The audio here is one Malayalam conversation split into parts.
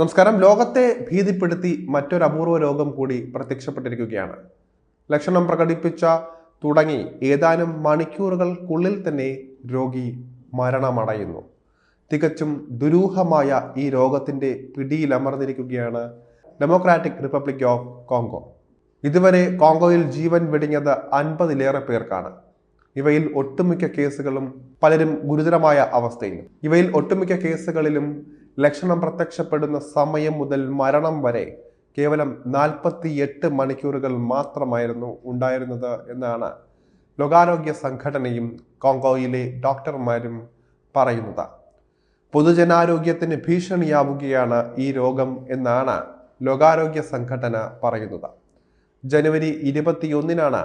നമസ്കാരം. ലോകത്തെ ഭീതിപ്പെടുത്തി മറ്റൊരു അപൂർവ രോഗം കൂടി പ്രത്യക്ഷപ്പെട്ടിരിക്കുകയാണ്. ലക്ഷണം പ്രകടിപ്പിച്ച തുടങ്ങി ഏതാനും മണിക്കൂറുകൾക്കുള്ളിൽ തന്നെ രോഗി മരണമടയുന്നു. തികച്ചും ദുരൂഹമായ ഈ രോഗത്തിന്റെ പിടിയിലമർന്നിരിക്കുകയാണ് ഡെമോക്രാറ്റിക് റിപ്പബ്ലിക് ഓഫ് കോങ്കോ ഇതുവരെ കോങ്കോയിൽ ജീവൻ വെടിഞ്ഞത് അൻപതിലേറെ പേർക്കാണ്. ഇവയിൽ ഒട്ടുമിക്ക കേസുകളും പലരും ഗുരുതരമായ അവസ്ഥയിലും ഇവയിൽ ഒട്ടുമിക്ക കേസുകളിലും ലക്ഷണം പ്രത്യക്ഷപ്പെടുന്ന സമയം മുതൽ മരണം വരെ കേവലം നാൽപ്പത്തി എട്ട് മണിക്കൂറുകൾ മാത്രമായിരുന്നു ഉണ്ടായിരുന്നത് എന്നാണ് ലോകാരോഗ്യ സംഘടനയും കോങ്കോയിലെ ഡോക്ടർമാരും പറയുന്നത്. പൊതുജനാരോഗ്യത്തിന് ഭീഷണിയാവുകയാണ് ഈ രോഗം എന്നാണ് ലോകാരോഗ്യ സംഘടന പറയുന്നത്. ജനുവരി ഇരുപത്തിയൊന്നിനാണ്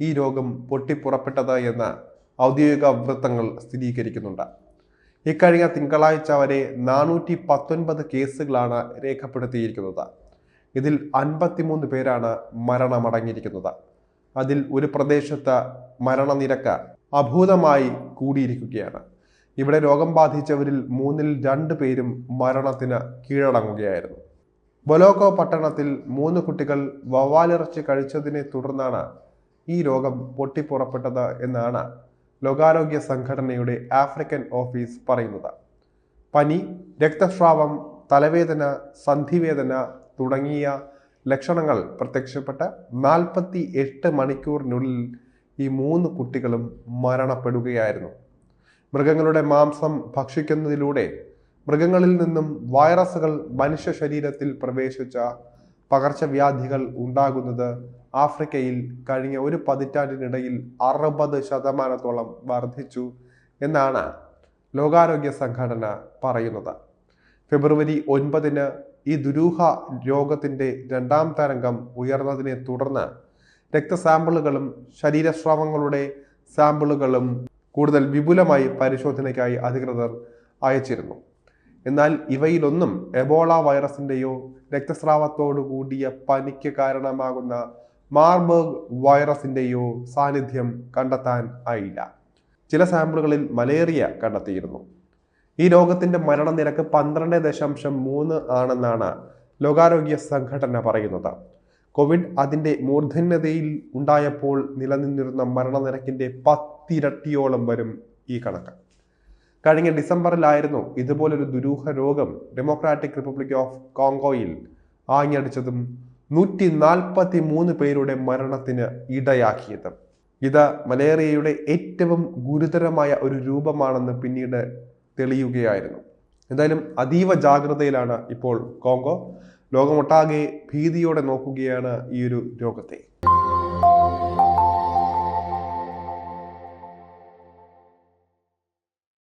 ഈ രോഗം പൊട്ടിപ്പുറപ്പെട്ടത് എന്ന് ഔദ്യോഗിക വൃത്തങ്ങൾ സ്ഥിരീകരിക്കുന്നുണ്ട്. ഇക്കഴിഞ്ഞ തിങ്കളാഴ്ച വരെ നാനൂറ്റി പത്തൊൻപത് കേസുകളാണ് രേഖപ്പെടുത്തിയിരിക്കുന്നത്. ഇതിൽ അൻപത്തിമൂന്ന് പേരാണ് മരണമടങ്ങിയിരിക്കുന്നത്. അതിൽ ഒരു പ്രദേശത്ത് മരണനിരക്ക് അഭൂതമായി കൂടിയിരിക്കുകയാണ്. ഇവിടെ രോഗം ബാധിച്ചവരിൽ മൂന്നിൽ രണ്ട് പേരും മരണത്തിന് കീഴടങ്ങുകയായിരുന്നു. ബൊലോക്കോ പട്ടണത്തിൽ മൂന്ന് കുട്ടികൾ വവ്വാലിറച്ചി കഴിച്ചതിനെ തുടർന്നാണ് ഈ രോഗം പൊട്ടിപ്പുറപ്പെട്ടത് എന്നാണ് ലോകാരോഗ്യ സംഘടനയുടെ ആഫ്രിക്കൻ ഓഫീസ് പറയുന്നത്. പനി രക്തസ്രാവം തലവേദന സന്ധിവേദന തുടങ്ങിയ ലക്ഷണങ്ങൾ പ്രത്യക്ഷപ്പെട്ട നാൽപ്പത്തി എട്ട് മണിക്കൂറിനുള്ളിൽ ഈ മൂന്ന് കുട്ടികളും മരണപ്പെടുകയായിരുന്നു. മൃഗങ്ങളുടെ മാംസം ഭക്ഷിക്കുന്നതിലൂടെ മൃഗങ്ങളിൽ നിന്നും വൈറസുകൾ മനുഷ്യ ശരീരത്തിൽ പ്രവേശിച്ച പകർച്ചവ്യാധികൾ ഉണ്ടാകുന്നത് ആഫ്രിക്കയിൽ കഴിഞ്ഞ ഒരു പതിറ്റാണ്ടിനിടയിൽ അറുപത് ശതമാനത്തോളം വർദ്ധിച്ചു എന്നാണ് ലോകാരോഗ്യ സംഘടന പറയുന്നത്. ഫെബ്രുവരി ഒൻപതിന് ഈ ദുരൂഹ രോഗത്തിന്റെ രണ്ടാം തരംഗം ഉയർന്നതിനെ തുടർന്ന് രക്തസാമ്പിളുകളും ശരീരസ്രാവങ്ങളുടെ സാമ്പിളുകളും കൂടുതൽ വിപുലമായി പരിശോധനയ്ക്കായി അധികൃതർ അയച്ചിരുന്നു. എന്നാൽ ഇവയിലൊന്നും എബോള വൈറസിന്റെയോ രക്തസ്രാവത്തോടു കൂടിയ പനിക്ക് കാരണമാകുന്ന മാർബർഗ് വൈറസിന്റെയോ സാന്നിധ്യം കണ്ടെത്താൻ ആയില്ല. ചില സാമ്പിളുകളിൽ മലേറിയ കണ്ടെത്തിയിരുന്നു. ഈ രോഗത്തിന്റെ മരണനിരക്ക് പന്ത്രണ്ട് ദശാംശം മൂന്ന് ആണെന്നാണ് ലോകാരോഗ്യ സംഘടന പറയുന്നത്. കോവിഡ് അതിന്റെ മൂർധന്യതയിൽ ഉണ്ടായപ്പോൾ നിലനിന്നിരുന്ന മരണനിരക്കിന്റെ പത്തിരട്ടിയോളം വരും ഈ കണക്ക്. കഴിഞ്ഞ ഡിസംബറിലായിരുന്നു ഇതുപോലൊരു ദുരൂഹ രോഗം ഡെമോക്രാറ്റിക് റിപ്പബ്ലിക് ഓഫ് കോങ്കോയിൽ ആഞ്ഞടിച്ചതും നൂറ്റി നാൽപ്പത്തി മൂന്ന് പേരുടെ മരണത്തിന് ഇടയാക്കിയത്. ഇത് മലേറിയയുടെ ഏറ്റവും ഗുരുതരമായ ഒരു രൂപമാണെന്ന് പിന്നീട് തെളിയുകയായിരുന്നു. എന്തായാലും അതീവ ജാഗ്രതയിലാണ് ഇപ്പോൾ കോങ്കോ. ലോകമൊട്ടാകെ ഭീതിയോടെ നോക്കുകയാണ് ഈ ഒരു രോഗത്തെ.